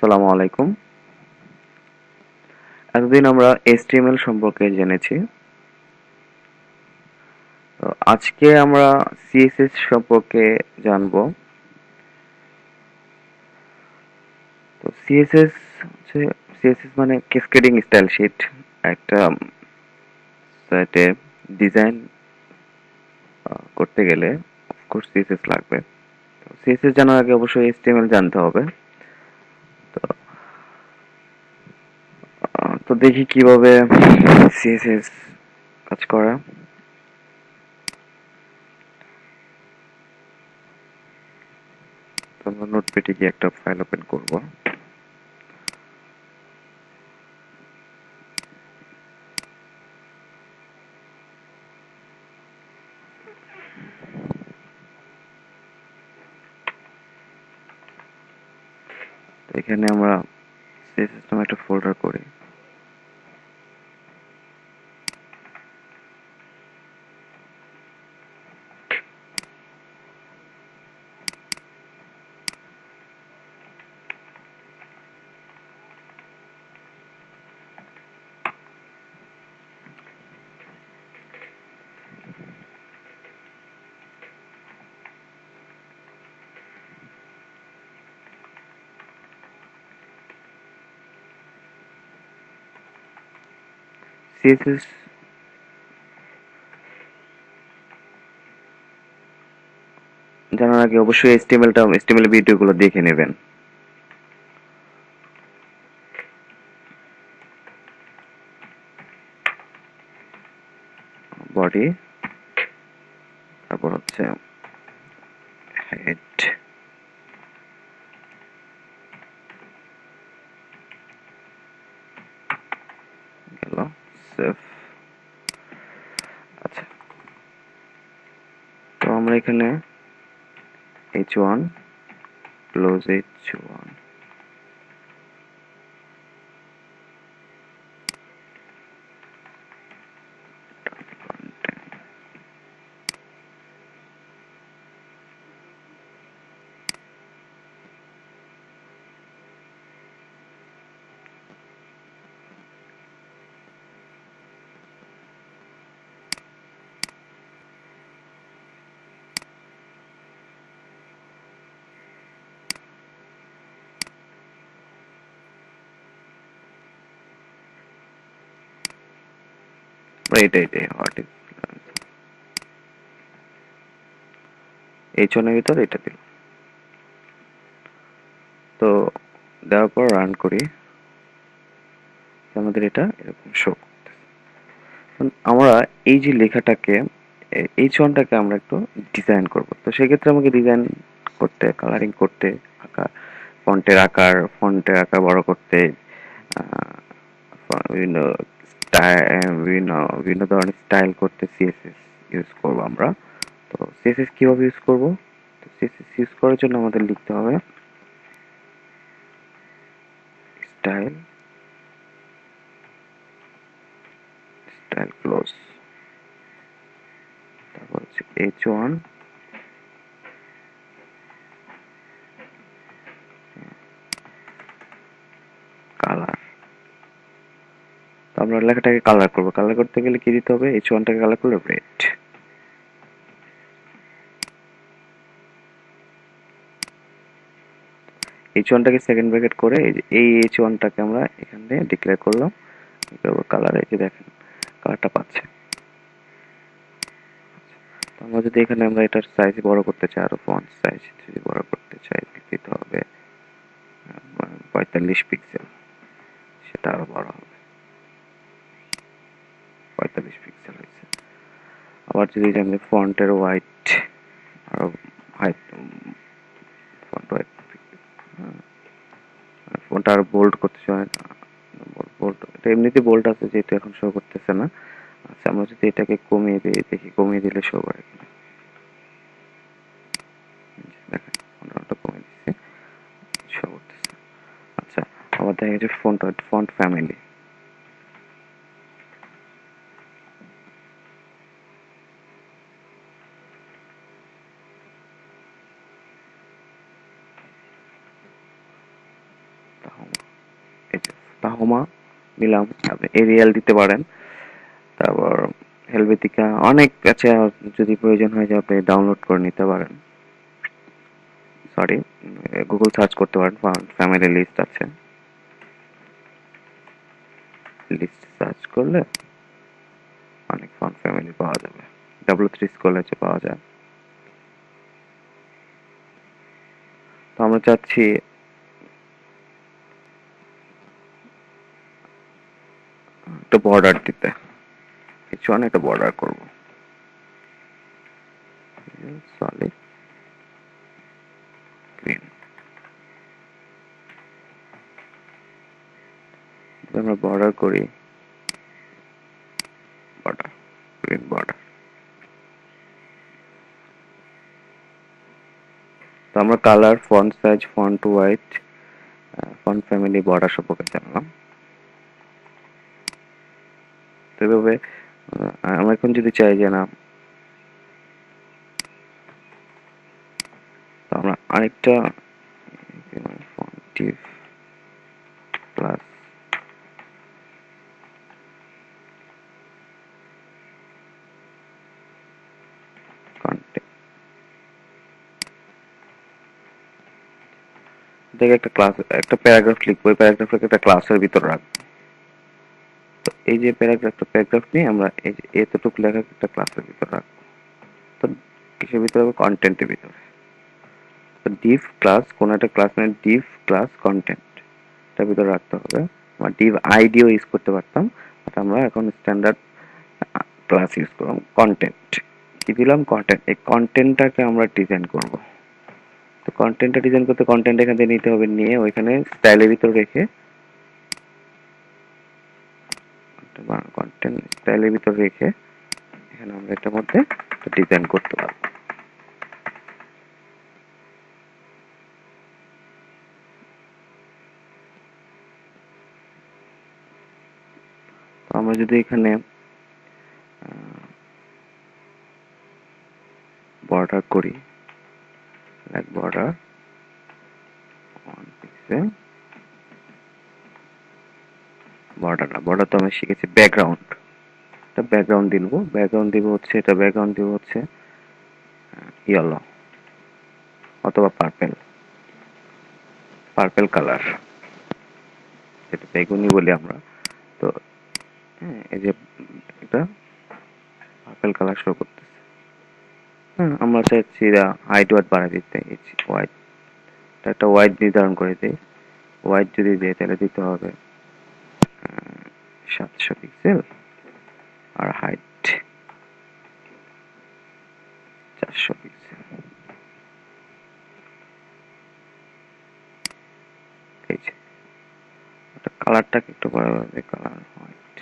আসসালামু আলাইকুম। এতদিন আমরা HTML সম্পর্কে জেনেছি। আজকে আমরা CSS সম্পর্কে জানব। তো CSS হচ্ছে CSS মানে ক্যাসকেডিং স্টাইল শিট। একটা সাইটে ডিজাইন করতে গেলে অফকোর্স CSS লাগবে। তো CSS জানার আগে অবশ্যই HTML জানতে হবে তো আহ, তো দেখি কীভাবে সিএসএস কাজ করা। আমরা নোটপ্যাডে গিয়ে একটা ফাইল ওপেন করব। এখানে আমরা সিএসএস নামে একটা ফোল্ডার করি। সিএসএস জানার আগে অবশ্যই এইচটিএমএলটা এইচটিএমএল ভিডিওগুলো দেখে নেবেন। বডি তারপর হচ্ছে হেড গেল সেভ আচ্ছা। তো আমরা এখানে H one close H one what is H ওয়ানের ভিতর এটা দিল তো দেওয়ার পর রান করি। আমাদের এটা এরকম শো আমরা এই যে লেখাটাকে এইচ ওয়ানটাকে আমরা একটু ডিজাইন করব। তো সেক্ষেত্রে আমাকে ডিজাইন করতে কালারিং করতে আকার ফন্টের আকার ফন্টের আকার বড় করতে বিভিন্ন বিভিন্ন ধরনের স্টাইল করতে সিএসএস ইউজ করব আমরা। তো সিএসএস কীভাবে ইউজ করব? সিএসএস ইউজ করার জন্য আমাদের লিখতে হবে স্টাইল স্টাইল ক্লোজ তারপর হচ্ছে এইচ ওয়ান কালার আমরা লেখাটাকে কালার করব। কালার করতে গেলে কি দিতে হবে? এইচ ওয়ানটাকে কালার করলে রেড এইচ ওয়ানটাকে সেকেন্ড ব্র্যাকেট করে এই এইচ ওয়ানটাকে আমরা এখানে ডিক্লেয়ার করলাম। কালার এই যে দেখেন কালারটা পাচ্ছে। আমরা যদি এখানে আমরা এটার সাইজ বড় করতে চাই, আরও ফন্ট সাইজ যদি বড় করতে চাই, দিতে হবে পঁয়তাল্লিশ পিক্সেল সেটা আরও বড় হবে। পঁয়তাল্লিশ পিক্সেল হয়েছে। আবার যদি আমি ফন্টের হোয়াইট আর হোয়াইট ফন্ট হোয়াইট ফোনটা আর বোল্ড করতে চাই না বোল্ড এটা এমনিতে বোল্ড আছে যেহেতু এখন শো করতেছে না। আচ্ছা আমরা যদি এটাকে কমিয়ে দিই, দেখি কমিয়ে দিলে শো করে কিনা। দেখেন কমিয়ে দিচ্ছে শো করতেছে। আচ্ছা আবার দেখা ফন্ট ফন্ট ফ্যামিলি তাহমা নিলাম। এরিয়াল দিতে পারেন। তারপর হেলভেতিকা অনেক আছে যদি প্রয়োজন হয় যে আপনি ডাউনলোড করে নিতে পারেন। সরি গুগল সার্চ করতে পারেন ফ্যামিলি লিস্ট আছে। লিস্ট সার্চ করলে অনেক ফন ফ্যামিলি পাওয়া যাবে। ডাব্লিউ থ্রি কলেজে পাওয়া যায়। তো আমরা চাচ্ছি একটা বর্ডার দিতে। অনেক একটা বর্ডার করব। আমরা বর্ডার করি বর্ডার গ্রিন বর্ডার তো আমরা colour font size font white font family border সম্পর্কে জানলাম। তো আহ, আমরা এখন যদি চাই যে না আমরা আরেকটা প্লাস দেখে একটা ক্লাস একটা প্যারাগ্রাফ লিখব এই প্যারাগ্রাফটাকে একটা ক্লাসের ভিতর রাখব। তো এই যে প্যারাগ্রাফটা, প্যারাগ্রাফ নিয়ে আমরা এই যে এতটুকু লেখা একটা ক্লাসের ভিতর রাখব। তো কিসের ভিতরে হবে? কন্টেন্টের ভিতরে। তো ডিভ ক্লাস কোন একটা ক্লাস মানে ডিভ ক্লাস কন্টেন্ট এটার ভিতরে রাখতে হবে। আমরা ডিভ আইডিও ইউজ করতে পারতাম বাট আমরা এখন স্ট্যান্ডার্ড ক্লাস ইউজ করলাম কন্টেন্ট কি দিলাম? কন্টেন্ট এই কন্টেন্টটাকে আমরা ডিজাইন করব। তো কন্টেন্টটা ডিজাইন করতে কন্টেন্ট এখান থেকে নিতে হবে নিয়ে ওইখানে স্টাইলের ভিতর রেখে কন্টেন্ট স্টাইলের ভিতর রেখে এখানে আমরা এটার মধ্যে ডিজাইন করতে পারব। আমরা যদি এখানে বর্ডার করি like border one pixel border না বর্ডার তো আমরা শিখেছি ব্যাকগ্রাউন্ড এটা ব্যাকগ্রাউন্ড দিব। ব্যাকগ্রাউন্ড দিব হচ্ছে, এটা ব্যাকগ্রাউন্ড দিব হচ্ছে ইয়েলো অথবা পার্পেল পার্পেল কালার যেটা বেগুনি বলি আমরা। তো হ্যাঁ এই যে এটা পার্পেল কালার শো করতেছে। হ্যাঁ আমরা চাইছি হাইট ওয়াইট বাড়াই দিতে হোয়াইট একটা হোয়াইট নির্ধারণ করে দিই। হোয়াইট যদি দিই তাহলে দিতে হবে সাতশো পিক্সেল আর হাইট চারশো পিক্সেল এই যে কালারটাকে একটু বড় হবে কালার হোয়াইট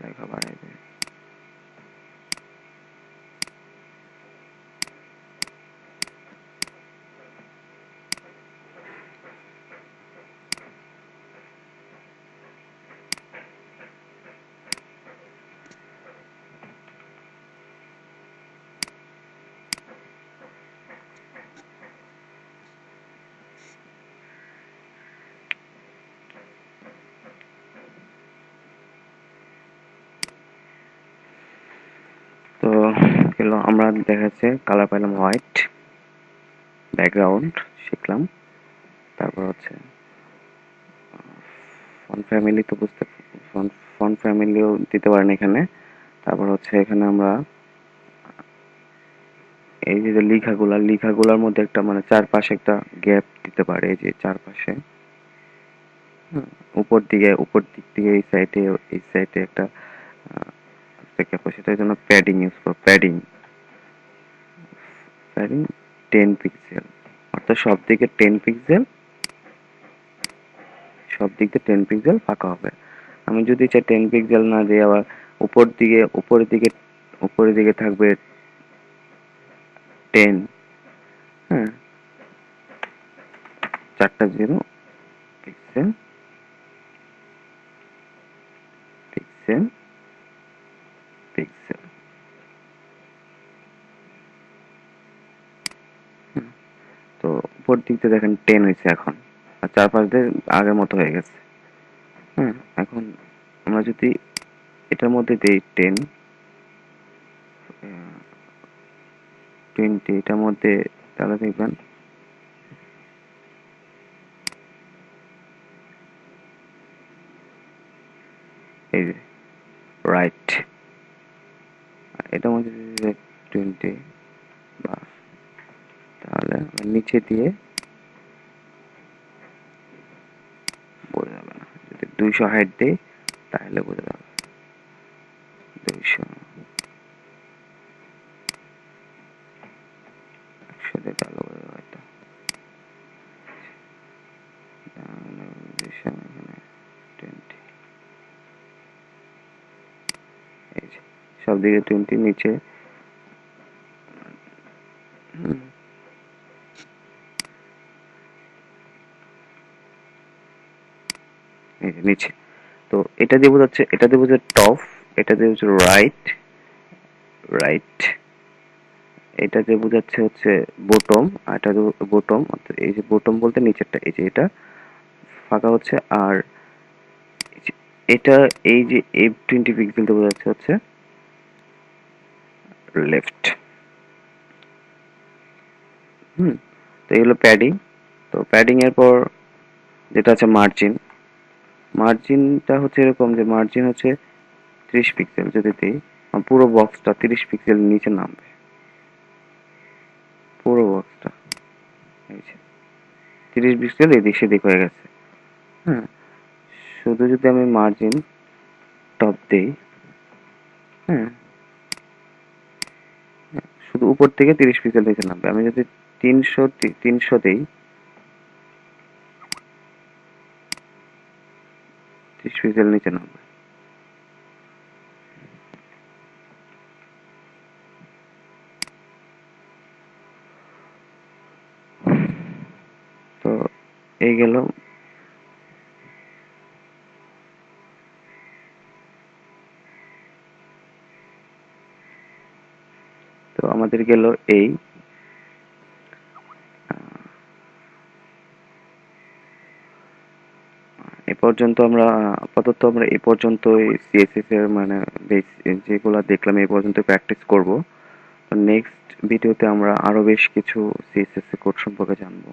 লেখা বাড়াই দেয় তো গেল আমরা দেখা যাচ্ছে কালার পেলাম হোয়াইট ব্যাকগ্রাউন্ড শিখলাম। তারপর হচ্ছে ফন ফ্যামিলি তো বুঝতে ফন ফ্যামিলিও দিতে পারেন এখানে। তারপর হচ্ছে এখানে আমরা, এই যে লেখাগুলা, লেখাগুলার মধ্যে একটা মানে চারপাশে একটা গ্যাপ দিতে পারে, এই যে চারপাশে। উপর দিকে, উপর দিক থেকে এই সাইডে এই সাইডে একটা সেটার জন্য প্যাডিং ইউজ করো প্যাডিং প্যাডিং টেন পিক্সেল অর্থাৎ সব দিকে টেন পিক্সেল সব দিক দিয়ে টেন পিক্সেল ফাঁকা হবে। আমি যদি চাই টেন পিক্সেল না দিয়ে আবার উপর দিকে, উপরের দিকে উপরের দিকে থাকবে টেন হ্যাঁ। চারটা জিরো পিক্সেল পিক্সেল পিক্সেল উপর দিক দিয়ে দেখেন টেন হয়েছে এখন। আর চারপাশ দিয়ে আগের মতো হয়ে গেছে। হ্যাঁ এখন আমরা যদি এটার মধ্যে দিই টেন টোয়েন্টি এটার মধ্যে তাহলে দেখবেন এই যে রাইট এটার মধ্যে টোয়েন্টি নিচে দিয়ে বোঝা যাবে না। যদি দুইশো হাইট দিয়ে তাহলে বোঝা যাবে দুইশো এই সব দিকে টোয়েন্টি নিচে হুম এই যে নিচে তো এটা দিয়ে বোঝাচ্ছে, এটা দিয়ে বোঝাচ্ছে টপ এটা দিয়ে হচ্ছে রাইট রাইট এটা দিয়ে বোঝাচ্ছে হচ্ছে বটম আর এটা বটম অর্থাৎ এই যে বটম বলতে নিচেরটা, এই যে এটা ফাঁকা হচ্ছে, আর এটা, এই যে এফ টোয়েন্টি পিক্সেল দিয়ে বোঝাচ্ছে হচ্ছে লেফট হুম, তো এগুলো প্যাডিং তো প্যাডিং এর পর যেটা আছে মার্জিন মার্জিনটা হচ্ছে এরকম যে মার্জিন হচ্ছে ত্রিশ পিক্সেল যদি দিই পুরো বক্সটা তিরিশ পিক্সেল নিচে নামবে। পুরো বক্সটা এই যে। তিরিশ পিক্সেল এদিক সেদিক হয়ে গেছে। হ্যাঁ শুধু যদি আমি মার্জিন টপ দিই হ্যাঁ শুধু উপর থেকে তিরিশ পিক্সেল নিচে নামবে। আমি যদি তিনশো তিনশো দিই পিক্সেল নিচে নামবে তো এই গেল। তো আমাদের গেল এই এ পর্যন্ত আমরা, আপাতত আমরা এ পর্যন্ত সিএসএস এর মানে যেগুলো দেখলাম এ পর্যন্ত প্র্যাকটিস করব। নেক্সট ভিডিওতে আমরা আরও বেশ কিছু সিএসএস কোড সম্পর্কে জানব।